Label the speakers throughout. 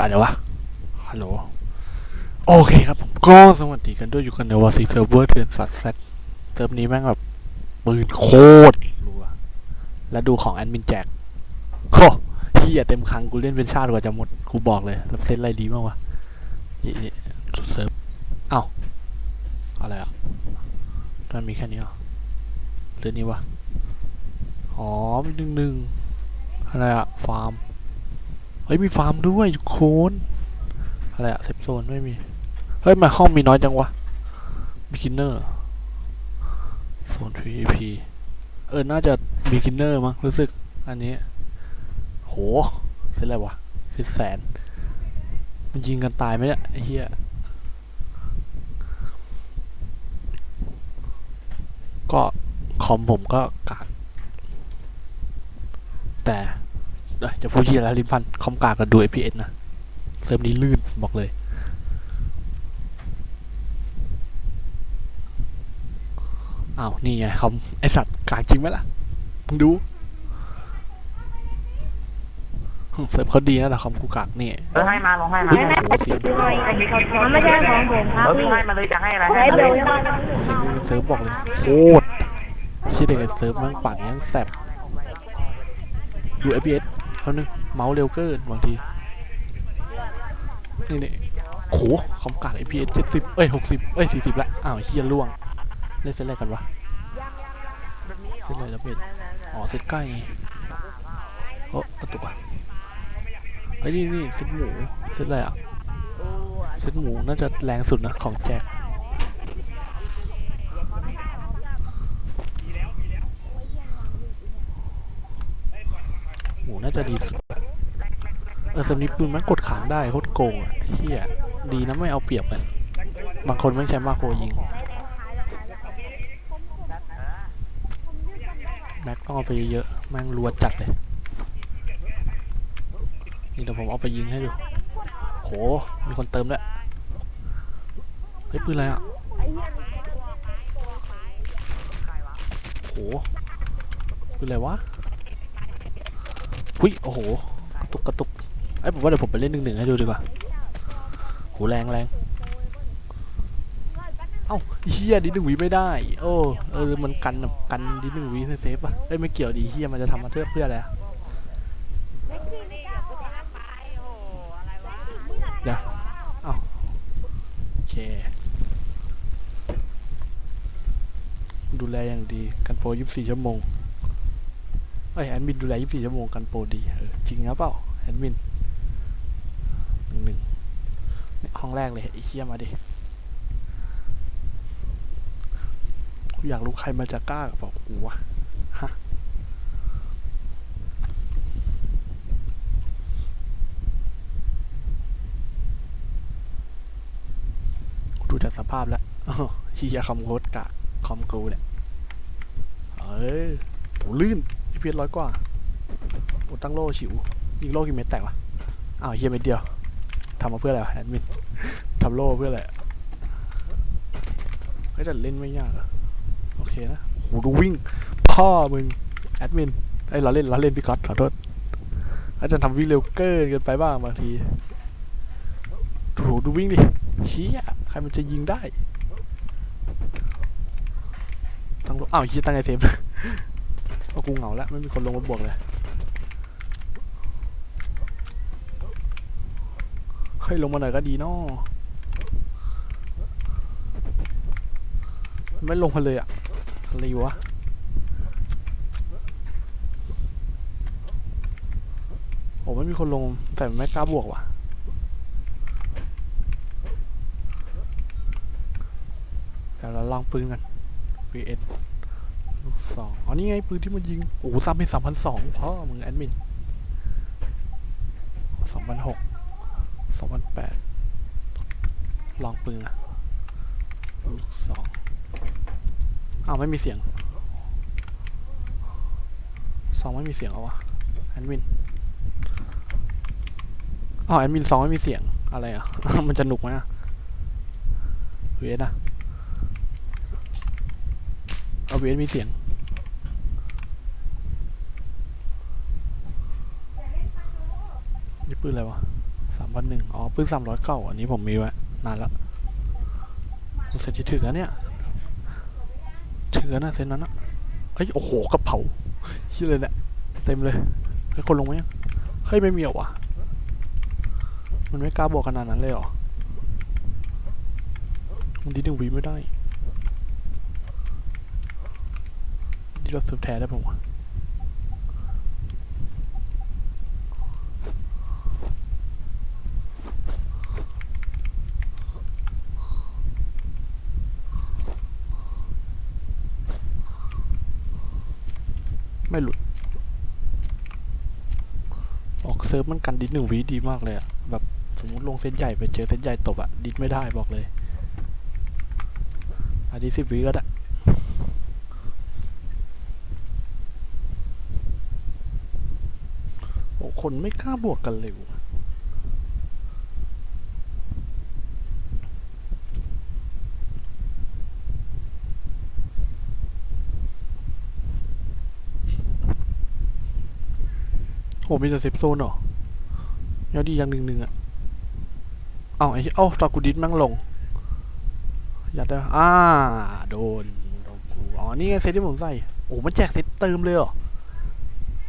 Speaker 1: ว่าเดี๋ยววะ ฮัลโหล โอเคครับผมก็สวัสดีกันด้วยอยู่กันในวอซีเซิร์ฟเวอร์เถื่อนสัตว์แซดเซิร์ฟนี้แม่งแบบปืนโคตรรัว แล้วดูของแอดมินแจกโอ้เฮียเต็มครั้งกูเล่นเป็นชาติกว่าจะหมด กูบอกเลยรับเซตอะไรดีบ้างวะนี่เซิร์ฟเอ้าอะไรอะมันมีแค่นี้เหรอหรือนี่วะ อ๋อมหนึ่งหนึ่งอะไรอะ ฟาร์ม ฮ้ยมีฟาร์มด้วยทุกคนอะไรอะเซฟโซนไม่มีเฮ้ยมาห้องมีน้อยจังวะบิกินเนอร์โซน PVP เออน่าจะบิกินเนอร์มั้งรู้สึกอันนี้โหเสร็จอะไรวะเสร็จแสนมันยิงกันตายไหมเนี่ยไอ้เหี้ยก็คอมผมก็กากแต่ จะพูดที่แล้วริมพันคอมกากกับดู FPS นะ เซิร์ฟนี้ลื่นบอกเลย อ้าว นี่ไงคอมไอสัตว์กากจริงไหมล่ะ มึงดูเซิร์ฟเขาดีนะแต่คอมกูกากนี่
Speaker 2: เออให้มาลงให้มา
Speaker 1: โอ้โหเสียง
Speaker 3: มันไม่ใช่ของผมครับ
Speaker 2: เออ
Speaker 3: พี่
Speaker 2: ให้มาเลยจะให้อะไร
Speaker 3: ใช้
Speaker 2: ให้มา
Speaker 3: เบ
Speaker 2: เล
Speaker 3: ล
Speaker 2: ย
Speaker 3: ใช่ไหม
Speaker 1: เสียงในเซิร์ฟบอกเลยโคตรชื่อเด็กในเซิร์ฟแมั่งปั่นยังแสบดู FPS เขานึงเมาส์เร็วเกินบางที นี่นี่โอ้โหคอมกาก FPS เจ็ดสิบเอ้ยหกสิบเอ้ยสี่สิบละ อ้าวเฮียล่วง เล่นเซตอะไรกันวะ เซตอะไรแล้วเป็ดอ๋อ เซตใกล้โอ้กระตุกอะไอ้นี่นี่เซตหมู เซตอะไรอะ เซตหมูน่าจะแรงสุดนะ ของแจ็ค หมูน่าจะดีสุด เออสำนีปืนมันกดขางได้โคตรโกงอะเฮียดีนะไม่เอาเปรียบกัน บางคนไม่ใช้มาโครยิง แม็กต้องเอาไปเยอะๆแม่งรัวจัดเลย นี่เดี๋ยวผมเอาไปยิงให้ดู โห มีคนเติมด้วยเฮ้ยปืนอะไรอะโหปืนอะไรวะ หุยโอ้โหกระตุกกระตุกไอ้ผมว่าเดี๋ยวผมไปเล่นหนึ่งหนึ่งให้ดูดีกว่าโหแรงแรงเอ้าเฮียดิหนึ่งวิไม่ได้ โอ้เออมันกันกันดิหนึ่งวิเซฟป่ะเอ้ยไม่เกี่ยวดีเฮียมันจะทำมาเพื่อเพื่ออะไรอะเดี๋ยวเอ้าโอเคดูแลอย่างดีกันโปร24ชั่วโมง เอ้ยแอดมินดูแล24ชั่วโมงกันโปรดีเออจริงนะเปล่าแอดมินหนึ่งหนึ่งห้องแรกเลยไอ้เฮียมาดิกูอยากรู้ใครมาจะกล้าบอกกูวะฮะดูจากสภาพแล้วอ้าวเฮียคอมโคตรกากคอมกูเนี่ยเอ้ยโหลื่น ไอเพีร้อยกว่าโอ้ตั้งโล่ฉิว ยิงโล่กี่เม็ดแตกวะ อ้าวเฮียเม็ดเดียวทำมาเพื่ออะไรวะแอดมินทำโล่เพื่ออะไรอะเฮ้ยแต่เล่นไม่ยากอะโอเคนะโหดูวิ่ง พ่อมึง แอดมินไอ้เราเล่นเราเล่นพี่ก๊อตขอโทษอาจจะทำวิ่งเร็วเกินเกินไปบ้างบางทีโหดูวิ่งดิเชี้ยใครมันจะยิงได้ตั้งโลอ้าวเฮียตั้งไอเซฟ เอากูเหงาแล้วไม่มีคนลงมาบวกเลยเฮ้ยลงมาหน่อยก็ดีเนาะไม่ลงมาเลยอะอะไรวะโอ้ไม่มีคนลงแต่ไม่กล้าบวกว่ะแต่เราลองปืนกัน VS ลูกสองอ๋อนี่ไงปืนที่มันยิง โอ้โหซ้ำเป็นสามพันสองพ่อมึงแอดมินสองพันหกสองพันแปดลองปืนอะลูกสองอ้าวไม่มีเสียงสองไม่มีเสียงเหรอวะแอดมินอ๋อแอดมินสองไม่มีเสียงอะไรอะ มันจะหนุกไหมอะเวสอะ เอาเวสมีเสียง นี่ปืนอะไรวะสามพันหนึ่งอ๋อ ปืนสามร้อยเก้าอันนี้ผมมีไว้นานละรู้สึกจะถึงแล้วเนี่ยถึงแล้วนะเซนนั้นอะเฮ้ย โอ้โหกระเป๋าชื่อเลยเนี่ยเต็มเลยให้คนลงไหมยังเฮ้ยไม่มีหรอวะมันไม่กล้าบวกขนาดนั้นเลยเหรอ มันดีหนึ่งวีไม่ได้ ดีเราสืบแท้ได้ปะวะไม่หลุด ออกเซิร์ฟมันกันดิสหนึ่งวิดีมากเลยอะแบบสมมติลงเซตใหญ่ไปเจอเซตใหญ่ตบอะดิสไม่ได้บอกเลยอาทิสิบวิก็ได้โอ้ คนไม่กล้าบวกกันเลยว่ะโอ้มีแต่เซฟโซนเหรอยังดีอย่างหนึ่งหนึ่งอะเอาไอ้เอ้าตากูดิสแม่งลง ยัดได้อ่า โดนโดนกูอ๋อ นี่ไงเซตที่ผมใส่ โอ้มันแจกเซตเติมเลยเหรอ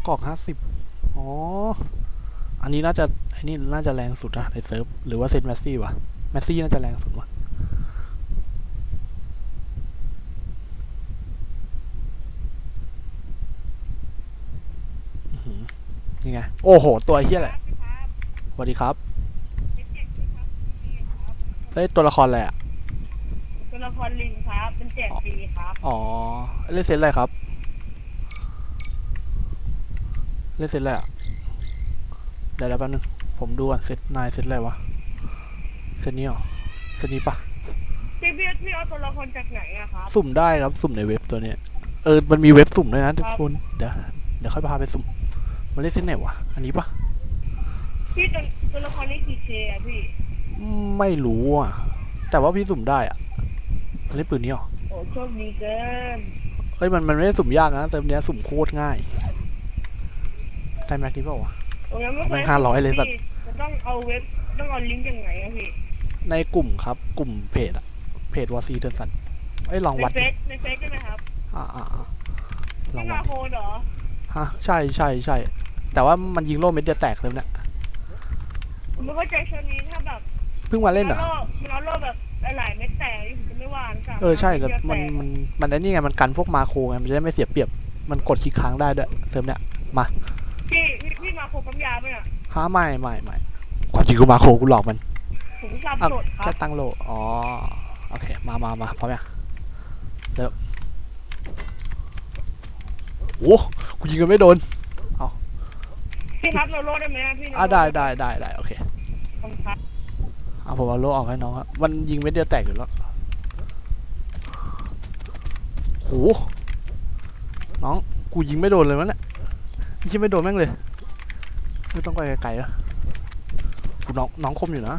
Speaker 1: กล่องห้าสิบ อ๋อ อันนี้น่าจะไอ้นี่น่าจะแรงสุดนะในเซิร์ฟ หรือว่าเซตแมสซี่วะ แมสซี่น่าจะแรงสุดวะอื้อหือนี่ไง โอ้โห ตัวเฮี้ยแหละสวัสดีครับเฮ้ยตัวละครอะไรอะ
Speaker 3: ตัวละครลิงครับ เป็นแจกฟรีครับ
Speaker 1: อ๋อ เล่นเซตอะไรครับ เล่นเซตอะไรอะเดี๋ยวแป๊บนึง ผมดูก่อนเซตนายเซตอะไรวะเซตนี้เหรอเซตนี้ปะ
Speaker 3: พี่พี่พี่เอาตัวละครจากไหนอะครับ
Speaker 1: สุ่มได้ครับ สุ่มในเว็บตัวเนี้ย เออ มันมีเว็บสุ่มด้วยนะทุกคน เดี๋ยวเดี๋ยวค่อยพาไปสุ่ม มันเล่นเซตไหนวะ อันนี้ปะ
Speaker 3: พี่ตัวตัวละครนี้กี่เคอะพี่
Speaker 1: อืมไม่รู้อะ แต่ว่าพี่สุ่มได้อะมันเล่นปืนนี้เหรอ
Speaker 3: โอ้โชคดีเกิน
Speaker 1: เฮ้ยมันมันไม่ได้สุ่มยากนะเติมเนี้ยสุ่มโคตรง่าย ได้แม็กนี้เปล่าวะ
Speaker 3: โอ้ยังไม่
Speaker 1: เอา
Speaker 3: เค
Speaker 1: แม่
Speaker 3: ย
Speaker 1: ง500เลยสัตว์
Speaker 3: พี่จะต้องเอาเว็บต้องเอาลิงก์จากไหนอะพี่
Speaker 1: ในกลุ่มครับ กลุ่มเพจอะเพจวอซีเดินสันเอ้ยลอง
Speaker 3: ใน
Speaker 1: วัด
Speaker 3: เฟ
Speaker 1: ดิ
Speaker 3: ซในเฟซใช่ไหมครับ
Speaker 1: อ่าอ่าอ่าลอ
Speaker 3: พี่
Speaker 1: งวั
Speaker 3: มา
Speaker 1: ด
Speaker 3: โคดเหรอ
Speaker 1: ฮะใช่ใช่ใช่แต่ว่ามันยิงโล่เม็ดเดียวแตกเลยเนี่ย
Speaker 3: ผมไม่เข้าใจช่วงนี้ถ้าแบบ
Speaker 1: เพิ่งมาเล่นเหรอ
Speaker 3: มันเอามันเอาโล่แบบหลายๆเม็ดแตกนี่ผมจะไม่ว่านะครับ
Speaker 1: เออใช่แต่
Speaker 3: เม็ดเดียว
Speaker 1: มัน
Speaker 3: แตก
Speaker 1: มันมันไอ้นี่ไงมันกันพวกมาโครไงมันจะได้ไม่เสียเปรียบ มันกดคลิกค้างได้ด้วยเซิร์ฟเนี่ย
Speaker 3: พี่พี่พี่ มาโคปั๊มยาไหมอะ
Speaker 1: ฮะไม่ไม่ไม่ความจริงกูมาโครกูหลอกมัน
Speaker 3: ผมสับ
Speaker 1: อะ
Speaker 3: สดครั
Speaker 1: แค่
Speaker 3: บ
Speaker 1: ตั้งโลอ๋อโอเคมามามาพร้อมยังเริ่มโอ้กูยิงกันไม่โดน
Speaker 3: พี่ครับเราโล่ได้ไหมอะพี่
Speaker 1: อะได้ได้ได้ได้โอเค
Speaker 3: ขอบคุณครับ
Speaker 1: เอาผมเอาโลออกให้น้องครับมันยิงเม็ดเดียวแตกอยู่แล้วโหน้องกูยิงไม่โดนเลยมั้งเนี่ยยิงไม่โดนแม่งเลย ไม่ต้องไปไกลๆอะน้องน้องคมอยู่นะ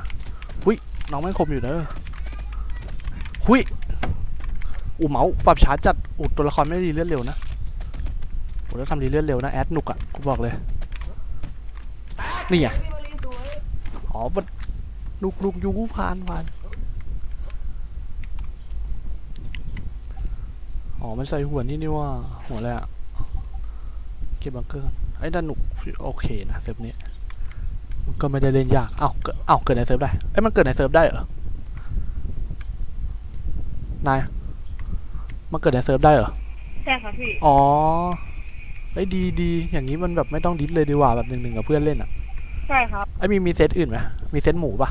Speaker 1: หุยน้องแม่คมอยู่เนอะหุยอูเมาปรับช้าจัดอูตัวละครไม่ดีเลือดเร็วนะโอ้แล้วทำดีเลือดเร็วนะแอดหนุกอะกูบอกเลยนี่ไงอ๋อมันลูกลูกยูกูพานพานอ๋อมันใส่หัวนี่นี่ว่าหัวอะไรอะเก็บบังเกอร์ ไอ้ด้านหนุกโอเคนะเซิร์ฟนี้มันก็ไม่ได้เล่นยาก เอ้าเกิดเอ้าเกิดในเซิร์ฟได้เอ้ยมันเกิดในเซิร์ฟได้เหรอ นาย มันเกิดในเซิร์ฟได้เหรอ
Speaker 3: ใช่ครับพี่
Speaker 1: อ๋อไอ้ยดีดีอย่างนี้มันแบบไม่ต้องดิสเลยดีกว่าแบบหนึ่งหนึ่งกับเพื่อนเล่นอะ
Speaker 3: ใช่ครับ
Speaker 1: ไอ้ยมีมีเซตอื่นไหมมีเซตหมูปะ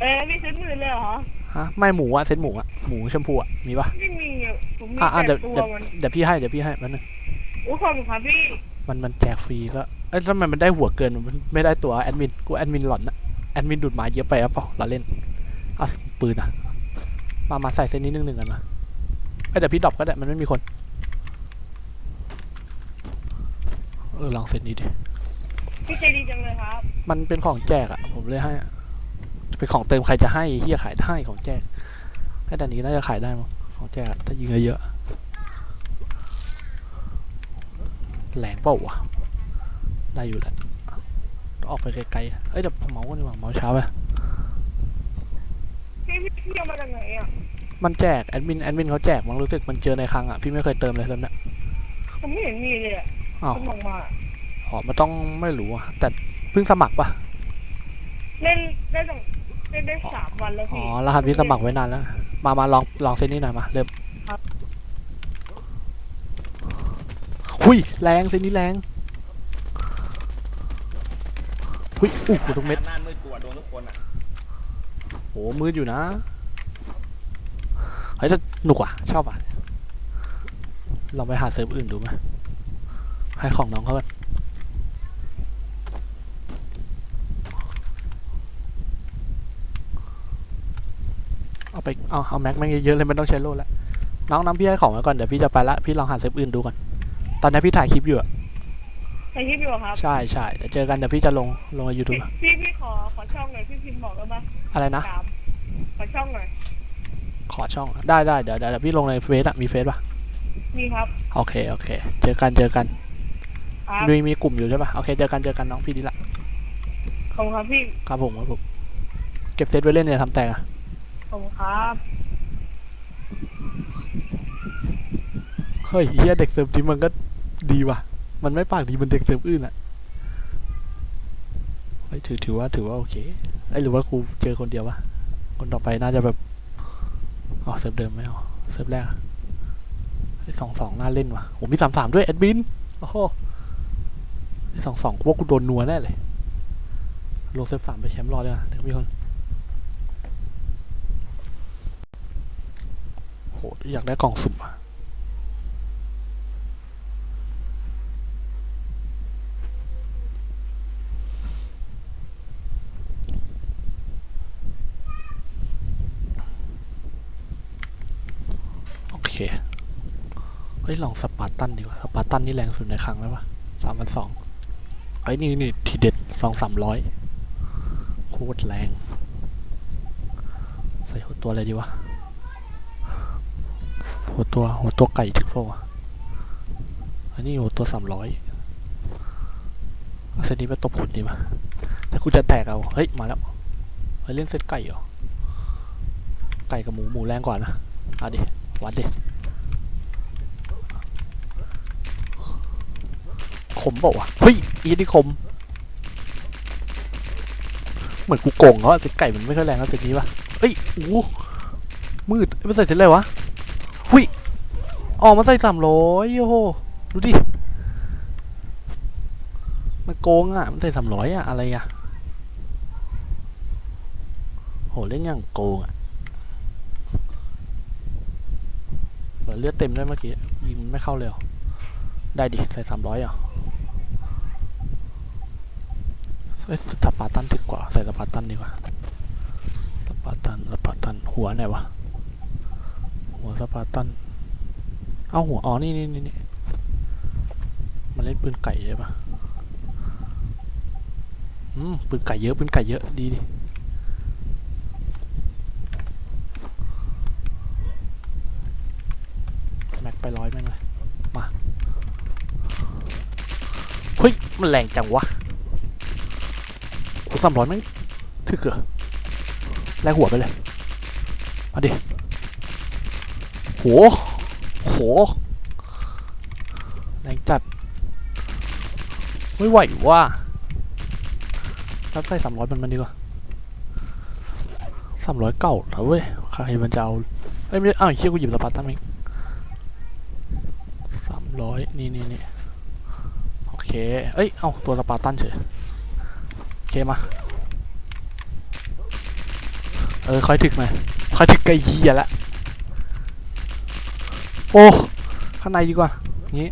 Speaker 3: เอ้ยพี่ซื้อมือเลยเหรอ
Speaker 1: ฮะ ไม่หมูอะเซตหมูอะหมูชมพูอะมีปะ
Speaker 3: ไม่มีอะผมมี
Speaker 1: อะอะ
Speaker 3: แต่
Speaker 1: เดี๋ยว
Speaker 3: ตัว
Speaker 1: เดี๋ยว
Speaker 3: มัน
Speaker 1: เดี๋ยวพี่ให้เดี๋ยวพี่ให้แป๊บนึง
Speaker 3: โอ้ขอบคุณครับพี่
Speaker 1: มันมันแจกฟรีก็เอ้ยทำไมมันได้หัวเกินมันไม่ได้ตัวแอดมินกูแอดมินหล่อนอะแอดมินดูดหมาเยอะไปอะเปล่าเราเล่นเอาปืนอะมามาใส่เซตนี้หนึ่งหนึ่งกันมาเอ้ยเดี๋ยวพี่ดรอปก็ได้มันไม่มีคน เออลองเซตนี้ดิ
Speaker 3: พี่ใจดีจังเลยครับ
Speaker 1: มันเป็นของแจกอะผมเลยให้อะเป็นของเติมใครจะให้เฮียขายได้ของแจกให้แต่นี้น่าจะขายได้มั้งของแจกอะถ้ายิงเยอะๆ แหลงเปล่าวะได้อยู่แหละออกไปไกลๆเอ้ยเดี๋ยวเมาส์กันดีกว่าเมาส์ช้าไป
Speaker 3: พี่พี่พี่เอามาจากไหนอะ
Speaker 1: มันแจกแอดมินแอดมินเขาแจกมันรู้สึกมันเจอในครั้งอะพี่ไม่เคยเติมเลยเติมเนี่ย
Speaker 3: ผมไม่เห็นมีเลยอะ
Speaker 1: อ้าว
Speaker 3: ผมลงมา
Speaker 1: อ๋อมันต้องไม่รู้อะแต่เพิ่งสมัครปะ
Speaker 3: เล่นได้ตั้งเล่นได้สามวันแล้ว
Speaker 1: อ๋อ
Speaker 3: พี่
Speaker 1: รหัสพี่สมัครไว้นานแล้ว มามาลองลองเซนนี้หน่อยมาเริ่ม
Speaker 3: ครับ
Speaker 1: หุยแรงเซนนี้แรงหุยอู้หูทุกเม็ด
Speaker 2: หน้ามืดกลัวโดนทุกคนอะ
Speaker 1: โหมืดอยู่นะเฮ้ยจะหนุกอะชอบอะลองไปหาเซิร์ฟอื่นดูไหมให้ของน้องเขากันเอาไปเอาเอาแม็กแม่งเยอะๆเลยไม่ต้องใช้โล่แล้วน้องน้ำพี่ให้ของไว้ก่อนเดี๋ยวพี่จะไปละพี่ลองหาเซิร์ฟอื่นดูก่อน ตอนนี้พี่ถ่ายคลิปอยู่อะ
Speaker 3: ใครคลิปอยู่ครับ
Speaker 1: ใช่ใช่เดี๋ยวเจอกันเดี๋ยวพี่จะลงลงในยูทู
Speaker 3: พี่
Speaker 1: บ
Speaker 3: พี่พี่ขอขอช่องหน่อยพี่พิมพ์บอกได้ปะ
Speaker 1: อะไรนะ
Speaker 3: ตามขอช่องหน่อย
Speaker 1: ขอช่องได้ได้เดี๋ยวเดี๋ยวเดี๋ยวพี่ลงในเฟซอะมีเฟซปะ
Speaker 3: นี่ครับ
Speaker 1: โอเค โอเค เจอกันเจอกัน
Speaker 3: ครับ
Speaker 1: มีมีกลุ่มอยู่ใช่ปะโอเค เจอกันเจอกันน้องพี่ดีละ
Speaker 3: ขอบคุณครับพี่
Speaker 1: ครับผมครับผมเก็บเซตไว้เล่นเนี่ยทำแต่งอะ
Speaker 3: ขอบคุณครับ
Speaker 1: เฮ้ยเฮียเด็กเสิร์ฟทีมมันก็ ดีว่ะ มันไม่ปากดีมันเด็กเสิร์ฟอื่นอะเฮ้ถือถือว่าถือว่าโอเคไอหรือว่ากูเจอคนเดียววะ คนต่อไปน่าจะแบบอ๋อเสิร์ฟเดิมไม่เอาเสิร์ฟแรกไอสองสองน่าเล่นว่ะผมมีสามสามด้วยแอดมินโอ้โหไอสองสองพวกกูโดนนัวแน่เลยลงเซิร์ฟสามไปแชมป์รอเลยอะเดี๋ยวมีคนโหอยากได้กล่องสุ่มอะโอ เคเฮ้ยลองสปาร์ตันดีกว่า สปาร์ตันนี่แรงสุดในครั้งแล้วปะสามพันสองไอ้นี่นี่ทีเด็ดสองสามร้อยโคตรแรง ใส่หัวตัวอะไรดีวะ หัวตัวหัวตัวไก่ถึกเปล่าวะอันนี้หัวตัวสามร้อยเอาเซตนี้ไปตบหุ่นดีมาถ้ากูจะแตกเอา เฮ้ย มาแล้วไปเล่นเซตไก่เหรอ ไก่กับหมูหมูแรงกว่านะเอาดิวัดดิ ขมเปล่าวะเฮ้ยอีนี่ขมเหมือนกูโกงเขาอะเซตไก่มันไม่ค่อยแรงเท่าเซตนี้ปะเฮ้ยโอ้มืดไม่ใส่เซตะไรวะหุยออกมาใส่สามร้อยโอ้โหดูดิมันโกงอะมันใส่สามร้อยอะอะไรอะโหเล่นอย่างโกงอะเปิดเลือดเต็มด้วยเมื่อกี้ยิงไม่เข้าเลยได้ดิใส่สามร้อยอะเอ้ยสปาร์ตันถึกว่า ใส่สปาร์ตันดีกว่าสปาร์ตันสปาร์ตันหัวไหนวะหัวสปาร์ตันเอาหัวอ๋อนี่นี่นี่มันเล่นปืนไก่ใช่ปะอืมปืนไก่เยอะปืนไก่เยอะดีดิแม็กไปร้อยแม่งเลยมาเฮ้ยมันแรงจังวะ สามร้อยแม่ถึกเหรอแลกหัวไปเลยมาดิโหโหแรงจัด ไม่ไหวว่ะรับใส่สามร้อยมันมันดีกว่าสามร้อยเก่าแล้วเว้ยใครมันจะเอาเอ้ยไม่ได้อ้าวไอ้เชี่ยกูหยิบสปาร์ตันเองสามร้อยนี่นี่นี่โอเค เอ้ย เอ้าตัวสปาร์ตันเฉย เคมา เออค่อยถึกหน่อยค่อยถึกไกลเหี้ยละ โอ้ ข้างในดีกว่า งี้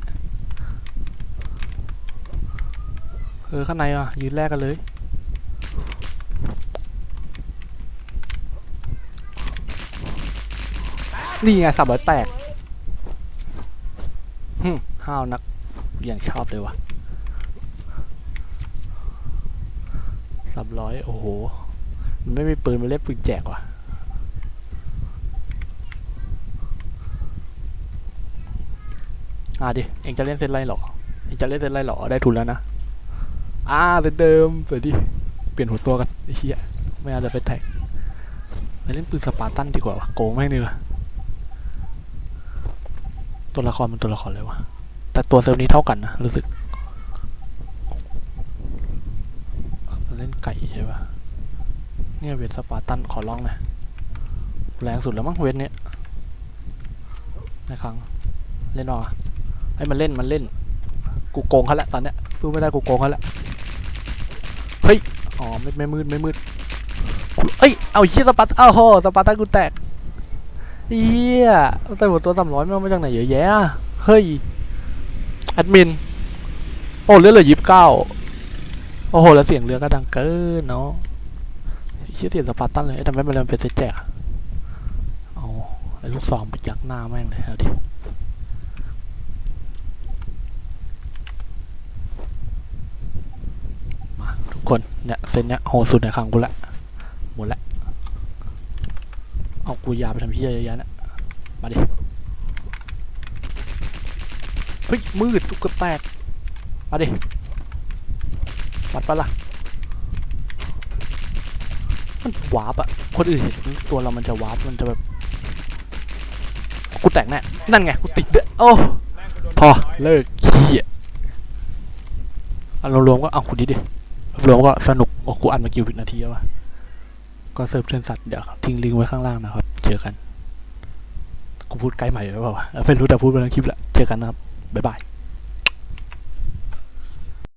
Speaker 1: เออ ข้างในอะ ยืนแรกกันเลย นี่ไงสับร้อยแตกหึห้าวนัก อย่างชอบเลยว่ะ สับร้อยโอ้โห มันไม่มีปืนมันเล่นปืนแจกว่ะอะดิ เองจะเล่นเซตไรหรอ เองจะเล่นเซตไรหรอ ได้ทุนแล้วนะ อ่าเซตเดิมสวยดิ เปลี่ยนหัวตัวกันไอ้เหี้ย ไม่เอาจะไปแท็กไปเล่นปืนสปาร์ตันดีกว่าวะโกงแม่งดีกว่าตัวละครมันตัวละครเลยวะแต่ตัวเซิร์ฟนี้เท่ากันนะรู้สึก เล่นไก่ใช่ปะ เนี่ยเวทสปาร์ตันขอร้องน่อยแรงสุดแล้วมั้งเวทเนี้ยในครั้งเล่นหรอให้มันเล่นมันเล่น กูโกงเขาละตอนเนี้ยสู้ไม่ได้กูโกงเขาละเฮ้ยอ๋อไม่ไม่มืดไม่มืดเอ้ยเอาเฮียสปาร์ตอ้าวโหสปาร์ตันกูแตกเฮียใส่หัวตัวสามร้อยมันมาจากไหนเยอะแยะเฮ้ยแอดมินโอ้เลือดเหลือยิบเก้าโอ้โหแล้วเสียงเรือก็ดังเกินเนาะ ชื่อเสียสปาร์ตันเลยเอ๊ะทำไมมันเป็นเซตแจกอะเอาไอ้ลูกซองไปยักหน้าแม่งเลยเอาดิมาทุกคนเนี่ยเซตเนี้ยโหสุดในครั้งกูละหมดละเอากูยาไปทำพี่เยอะแยะเนี่ยมาดิเฮ้ยมืดตุกกระแตกมาดิวัดปะล่ะ มันวาร์ปอะคนอื่นเห็นตัวเรามันจะวาร์ปมันจะแบบกูแตกแน่นั่นไงกูติดเด้วยโอ้พอเลิกขี้อะรวมๆก็เอาคุณดิดิรวมๆก็สนุกโอ้กูอัดมากี่วินาทีแล้ววะก็เซิร์ฟเทรนสัตว์เดี๋ยวทิ้งลิงก์ไว้ข้างล่างนะครับ เจอกัน กูพูดใกล้ใหม่หรือเปล่าวะไม่รู้แต่พูดไปแล้วคลิปละเจอกันนะครับ บ๊ายบาย